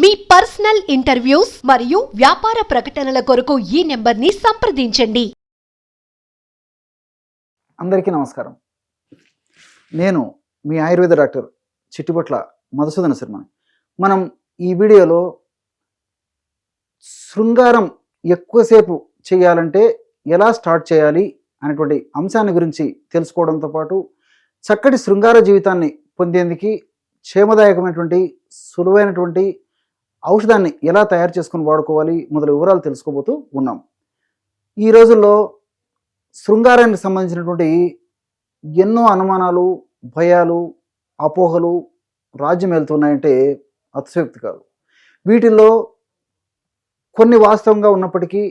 మీ personal interviews మరియు వ్యాపార ప్రకటనల కొరకు ఈ నెంబర్ని సంప్రదించండి. అందరికీ నమస్కారం. నేను మీ ఆయుర్వేద డాక్టర్ చిట్టిబొట్ల మధుసూదన శర్మ. మనం ఈ వీడియోలో శృంగారం ఎక్కువసేపు చేయాలంటే ఎలా స్టార్ట్ చేయాలి అనేటువంటి అంశాన్ని గురించి తెలుసుకోవడంతో పాటు చక్కటి శృంగార జీవితాన్ని పొందేందుకు క్షేమదాయకమైనటువంటి సులువైనటువంటి ఔషధాన్ని ఎలా తయారు చేసుకుని వాడుకోవాలి మొదలు వివరాలు తెలుసుకోబోతూ ఉన్నాం. ఈ రోజుల్లో శృంగారానికి సంబంధించినటువంటి ఎన్నో అనుమానాలు భయాలు అపోహలు రాజ్యం వెళ్తున్నాయంటే అతిశయోక్తి కాదు. వీటిల్లో కొన్ని వాస్తవంగా ఉన్నప్పటికీ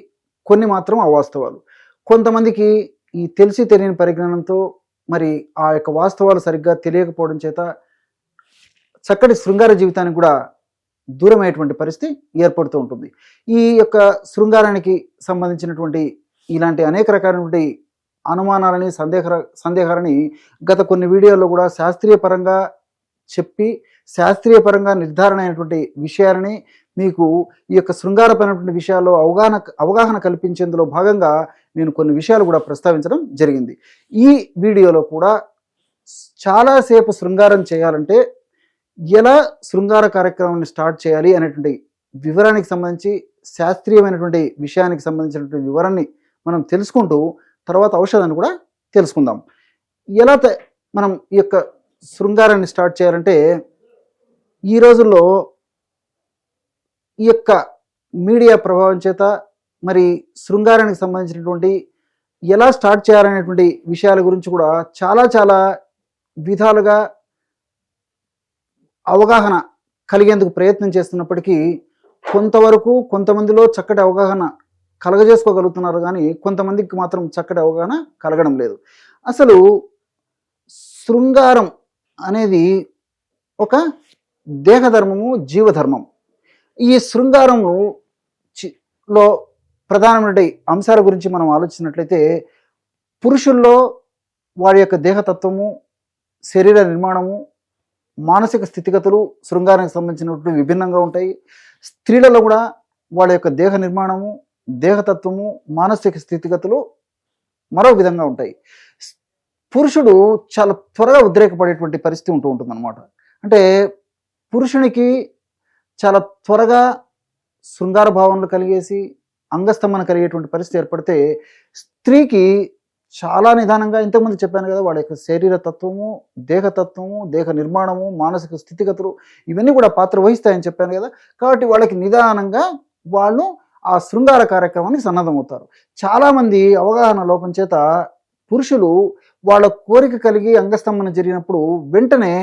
కొన్ని మాత్రం అవాస్తవాలు. కొంతమందికి ఈ తెలిసి తెలియని పరిజ్ఞానంతో మరి ఆ యొక్క వాస్తవాలు సరిగ్గా తెలియకపోవడం చేత చక్కటి శృంగార జీవితానికి కూడా దూరమయ్యేటువంటి పరిస్థితి ఏర్పడుతూ ఉంటుంది. ఈ యొక్క శృంగారానికి సంబంధించినటువంటి ఇలాంటి అనేక రకాలైనటువంటి అనుమానాలని సందేహ సందేహాలని గత కొన్ని వీడియోల్లో కూడా శాస్త్రీయ పరంగా చెప్పి శాస్త్రీయ పరంగా నిర్ధారణ అయినటువంటి విషయాలని మీకు ఈ యొక్క శృంగారపరమైనటువంటి విషయాల్లో అవగాహన అవగాహన కల్పించేందులో భాగంగా నేను కొన్ని విషయాలు కూడా ప్రస్తావించడం జరిగింది. ఈ వీడియోలో కూడా చాలాసేపు శృంగారం చేయాలంటే ఎలా శృంగార కార్యక్రమాన్ని స్టార్ట్ చేయాలి అనేటువంటి వివరానికి సంబంధించి శాస్త్రీయమైనటువంటి విషయానికి సంబంధించినటువంటి వివరాన్ని మనం తెలుసుకుంటూ తర్వాత ఔషధాన్ని కూడా తెలుసుకుందాం. ఎలా త- మనం ఈ యొక్క శృంగారాన్ని స్టార్ట్ చేయాలంటే ఈ రోజుల్లో ఈ యొక్క మీడియా ప్రభావం చేత మరి శృంగారానికి సంబంధించినటువంటి ఎలా స్టార్ట్ చేయాలనేటువంటి విషయాల గురించి కూడా చాలా చాలా విధాలుగా అవగాహన కలిగేందుకు ప్రయత్నం చేస్తున్నప్పటికీ కొంతవరకు కొంతమందిలో చక్కటి అవగాహన కలగజేసుకోగలుగుతున్నారు కానీ కొంతమందికి మాత్రం చక్కటి అవగాహన కలగడం లేదు. అసలు శృంగారం అనేది ఒక దేహధర్మము జీవధర్మం ఈ శృంగారము చి- లో ప్రధానమైన అంశాల గురించి మనం ఆలోచించినట్లయితే పురుషుల్లో వారి యొక్క దేహతత్వము శరీర నిర్మాణము మానసిక స్థితిగతులు శృంగారానికి సంబంధించినటువంటి విభిన్నంగా ఉంటాయి. స్త్రీలలో కూడా వాళ్ళ యొక్క దేహ నిర్మాణము దేహతత్వము మానసిక స్థితిగతులు మరో విధంగా ఉంటాయి. పురుషుడు చాలా త్వరగా ఉద్రేకపడేటువంటి పరిస్థితి ఉంటూ ఉంటుంది అనమాట అంటే పురుషునికి చాలా త్వరగా శృంగార భావనలు కలిగేసి అంగస్తంభన కలిగేటువంటి పరిస్థితి ఏర్పడితే స్త్రీకి చాలా నిదానంగా ఇంతకుముందు చెప్పాను కదా వాళ్ళ యొక్క శరీర తత్వము దేహతత్వము దేహ నిర్మాణము మానసిక స్థితిగతులు ఇవన్నీ కూడా పాత్ర వహిస్తాయని చెప్పాను కదా. కాబట్టి వాళ్ళకి నిదానంగా వాళ్ళు ఆ శృంగార కార్యక్రమానికి సన్నద్ధమవుతారు. చాలామంది అవగాహన లోపం చేత పురుషులు వాళ్ళ కోరిక కలిగి అంగస్తంభన జరిగినప్పుడు వెంటనే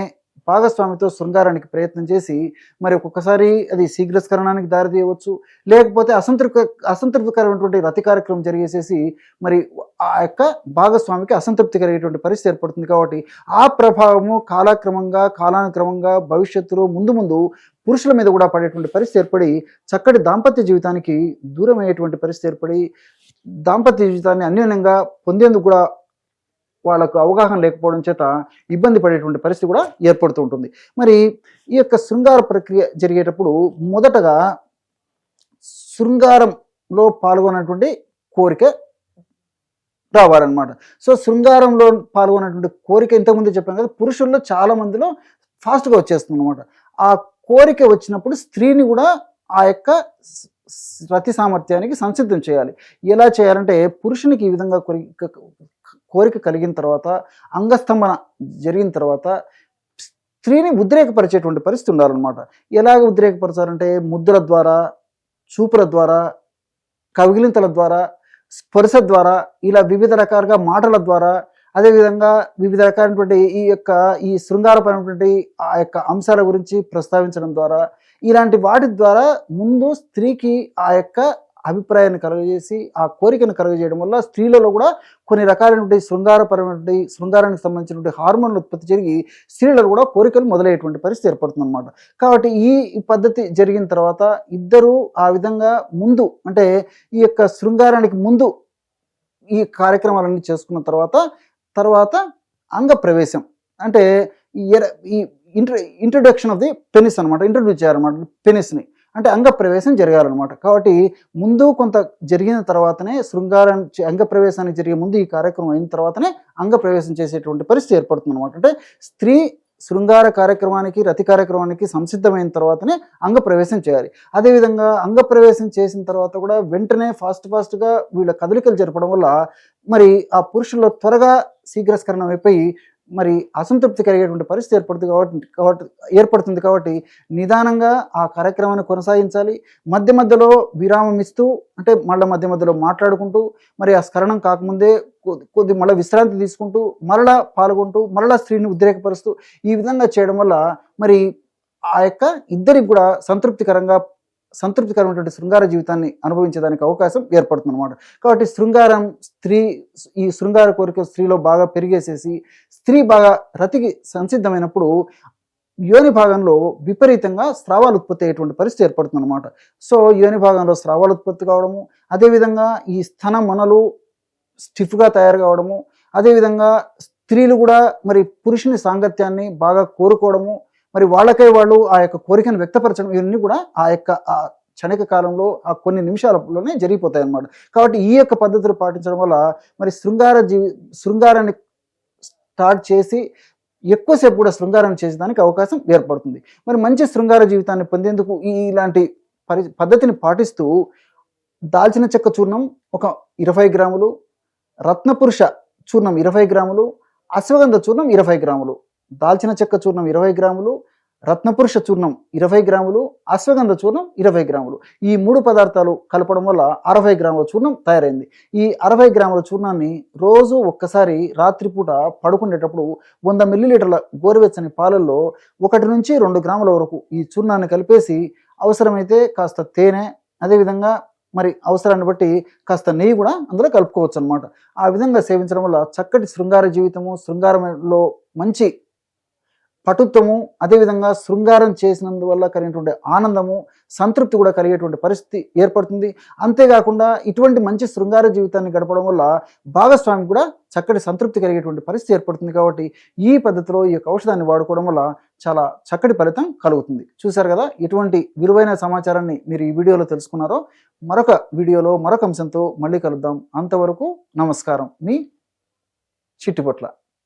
భాగస్వామితో శృంగారానికి ప్రయత్నం చేసి మరి ఒక్కొక్కసారి అది శీఘ్రస్కరణానికి దారితీయవచ్చు. లేకపోతే అసంతృప్తి అసంతృప్తికరమైనటువంటి రతి కార్యక్రమం జరిగేసేసి మరి ఆ యొక్క భాగస్వామికి అసంతృప్తి కలిగేటువంటి పరిస్థితి ఏర్పడుతుంది కాబట్టి ఆ ప్రభావము కాలక్రమంగా కాలానుక్రమంగా భవిష్యత్తులో ముందు ముందు పురుషుల మీద కూడా పడేటువంటి పరిస్థితి ఏర్పడి చక్కటి దాంపత్య జీవితానికి దూరం అయ్యేటువంటి పరిస్థితి ఏర్పడి దాంపత్య జీవితాన్ని అన్యోన్యంగా పొందేందుకు కూడా వాళ్ళకు అవగాహన లేకపోవడం చేత ఇబ్బంది పడేటువంటి పరిస్థితి కూడా ఏర్పడుతూ ఉంటుంది. మరి ఈ యొక్క శృంగార ప్రక్రియ జరిగేటప్పుడు మొదటగా శృంగారంలో పాల్గొనటువంటి కోరిక రావాలన్నమాట. సో శృంగారంలో పాల్గొనేటువంటి కోరిక ఇంతకుముందు చెప్పాను కదా పురుషుల్లో చాలా మందిలో ఫాస్ట్గా వచ్చేస్తుంది అనమాట ఆ కోరిక వచ్చినప్పుడు స్త్రీని కూడా ఆ యొక్క రతి సామర్థ్యానికి సంసిద్ధం చేయాలి. ఎలా చేయాలంటే పురుషునికి ఈ విధంగా కోరిక కోరిక కలిగిన తర్వాత అంగస్తంభన జరిగిన తర్వాత స్త్రీని ఉద్రేకపరిచేటువంటి పరిస్థితి ఉండాలన్నమాట. ఎలాగ ఉద్రేకపరచాలంటే ముద్ర ద్వారా చూపుల ద్వారా కవిగిలింతల ద్వారా స్పర్శ ద్వారా ఇలా వివిధ రకాలుగా మాటల ద్వారా అదేవిధంగా వివిధ రకాలైనటువంటి ఈ యొక్క ఈ శృంగారపరమైనటువంటి ఆ యొక్క అంశాల గురించి ప్రస్తావించడం ద్వారా ఇలాంటి వాటి ద్వారా ముందు స్త్రీకి ఆ యొక్క అభిప్రాయాన్ని కలుగజేసి ఆ కోరికను కలుగజేయడం వల్ల స్త్రీలలో కూడా కొన్ని రకాలైనటువంటి శృంగారపరమైనటువంటి శృంగారానికి సంబంధించినటువంటి హార్మోన్లు ఉత్పత్తి జరిగి స్త్రీలలో కూడా కోరికలు మొదలయ్యేటువంటి పరిస్థితి ఏర్పడుతుంది అనమాట కాబట్టి ఈ పద్ధతి జరిగిన తర్వాత ఇద్దరు ఆ విధంగా ముందు అంటే ఈ యొక్క శృంగారానికి ముందు ఈ కార్యక్రమాలన్నీ చేసుకున్న తర్వాత తర్వాత అంగ ప్రవేశం. అంటే ఈ ఈ intro introduction of the penis అనమాట ఇంట్రడ్యూస్ చేయాలన్నమాట పెనిస్ని. అంటే అంగ ప్రవేశం జరగాలన్నమాట కాబట్టి ముందు కొంత జరిగిన తర్వాతనే శృంగారం చే- అంగ ప్రవేశానికి జరిగే ముందు ఈ కార్యక్రమం అయిన తర్వాతనే అంగ ప్రవేశం చేసేటువంటి పరిస్థితి ఏర్పడుతుంది అనమాట అంటే స్త్రీ శృంగార కార్యక్రమానికి రతి కార్యక్రమానికి సంసిద్ధమైన తర్వాతనే అంగ ప్రవేశం చేయాలి. అదేవిధంగా అంగ ప్రవేశం చేసిన తర్వాత కూడా వెంటనే ఫాస్ట్ ఫాస్ట్గా వీళ్ళ కదలికలు జరపడం వల్ల మరి ఆ పురుషుల్లో త్వరగా శీఘ్రస్కరణం అయిపోయి మరి అసంతృప్తి కలిగేటువంటి పరిస్థితి ఏర్పడుతుంది కాబట్టి కాబట్టి ఏర్పడుతుంది కాబట్టి నిదానంగా ఆ కార్యక్రమాన్ని కొనసాగించాలి. మధ్య మధ్యలో విరామం ఇస్తూ అంటే మళ్ళీ మధ్య మధ్యలో మాట్లాడుకుంటూ మరి ఆ స్కరణం కాకముందే కొద్ది కొద్ది మళ్ళీ విశ్రాంతి తీసుకుంటూ మరలా పాల్గొంటూ మరలా స్త్రీని ఉద్రేకపరుస్తూ ఈ విధంగా చేయడం వల్ల మరి ఆ యొక్క ఇద్దరికి కూడా సంతృప్తికరంగా సంతృప్తికరమైనటువంటి శృంగార జీవితాన్ని అనుభవించడానికి అవకాశం ఏర్పడుతుంది అనమాట కాబట్టి శృంగారం స్త్రీ ఈ శృంగార కోరిక స్త్రీలో బాగా పెరిగేసేసి స్త్రీ బాగా రతికి సంసిద్ధమైనప్పుడు యోని భాగంలో విపరీతంగా స్రావాలు ఉత్పత్తి అయ్యేటువంటి పరిస్థితి ఏర్పడుతుంది అనమాట సో యోని భాగంలో స్రావాలు ఉత్పత్తి కావడము అదేవిధంగా ఈ స్తన మనలు స్టిఫ్గా తయారు కావడము అదేవిధంగా స్త్రీలు కూడా మరి పురుషుని సాంగత్యాన్ని బాగా కోరుకోవడము మరి వాళ్ళకై వాళ్ళు ఆ యొక్క కోరికను వ్యక్తపరచడం ఇవన్నీ కూడా ఆ యొక్క ఆ క్షణిక కాలంలో ఆ కొన్ని నిమిషాలలోనే జరిగిపోతాయి అన్నమాట. కాబట్టి ఈ యొక్క పద్ధతులు పాటించడం వల్ల మరి శృంగార జీవి శృంగారాన్ని స్టార్ట్ చేసి ఎక్కువసేపు కూడా శృంగారం చేసేదానికి అవకాశం ఏర్పడుతుంది. మరి మంచి శృంగార జీవితాన్ని పొందేందుకు ఈ ఇలాంటి పరి పద్ధతిని పాటిస్తూ దాల్చిన చెక్క చూర్ణం ఒక ఇరవై గ్రాములు రత్నపురుష చూర్ణం ఇరవై గ్రాములు అశ్వగంధ చూర్ణం ఇరవై గ్రాములు. దాల్చిన చెక్క చూర్ణం ఇరవై గ్రాములు రత్నపురుష చూర్ణం ఇరవై గ్రాములు అశ్వగంధ చూర్ణం ఇరవై గ్రాములు. ఈ మూడు పదార్థాలు కలపడం వల్ల అరవై గ్రాముల చూర్ణం తయారైంది. ఈ అరవై గ్రాముల చూర్ణాన్ని రోజు ఒక్కసారి రాత్రిపూట పడుకునేటప్పుడు వంద మిల్లీలీటర్ల గోరువెచ్చని పాలల్లో ఒకటి నుంచి రెండు గ్రాముల వరకు ఈ చూర్ణాన్ని కలిపేసి అవసరమైతే కాస్త తేనె అదేవిధంగా మరి అవసరాన్ని బట్టి కాస్త నెయ్యి కూడా అందులో కలుపుకోవచ్చు అనమాట ఆ విధంగా సేవించడం వల్ల చక్కటి శృంగార జీవితము శృంగారంలో మంచి పటుత్వము అదేవిధంగా శృంగారం చేసినందువల్ల కలిగినటువంటి ఆనందము సంతృప్తి కూడా కలిగేటువంటి పరిస్థితి ఏర్పడుతుంది. అంతేకాకుండా ఇటువంటి మంచి శృంగార జీవితాన్ని గడపడం వల్ల భాగస్వామి కూడా చక్కటి సంతృప్తి కలిగేటువంటి పరిస్థితి ఏర్పడుతుంది కాబట్టి ఈ పద్ధతిలో ఈ యొక్క ఔషధాన్ని వాడుకోవడం వల్ల చాలా చక్కటి ఫలితం కలుగుతుంది. చూశారు కదా ఎటువంటి విలువైన సమాచారాన్ని మీరు ఈ వీడియోలో తెలుసుకున్నారో మరొక వీడియోలో మరొక అంశంతో మళ్ళీ కలుద్దాం. అంతవరకు నమస్కారం. మీ చిట్టుపట్ల.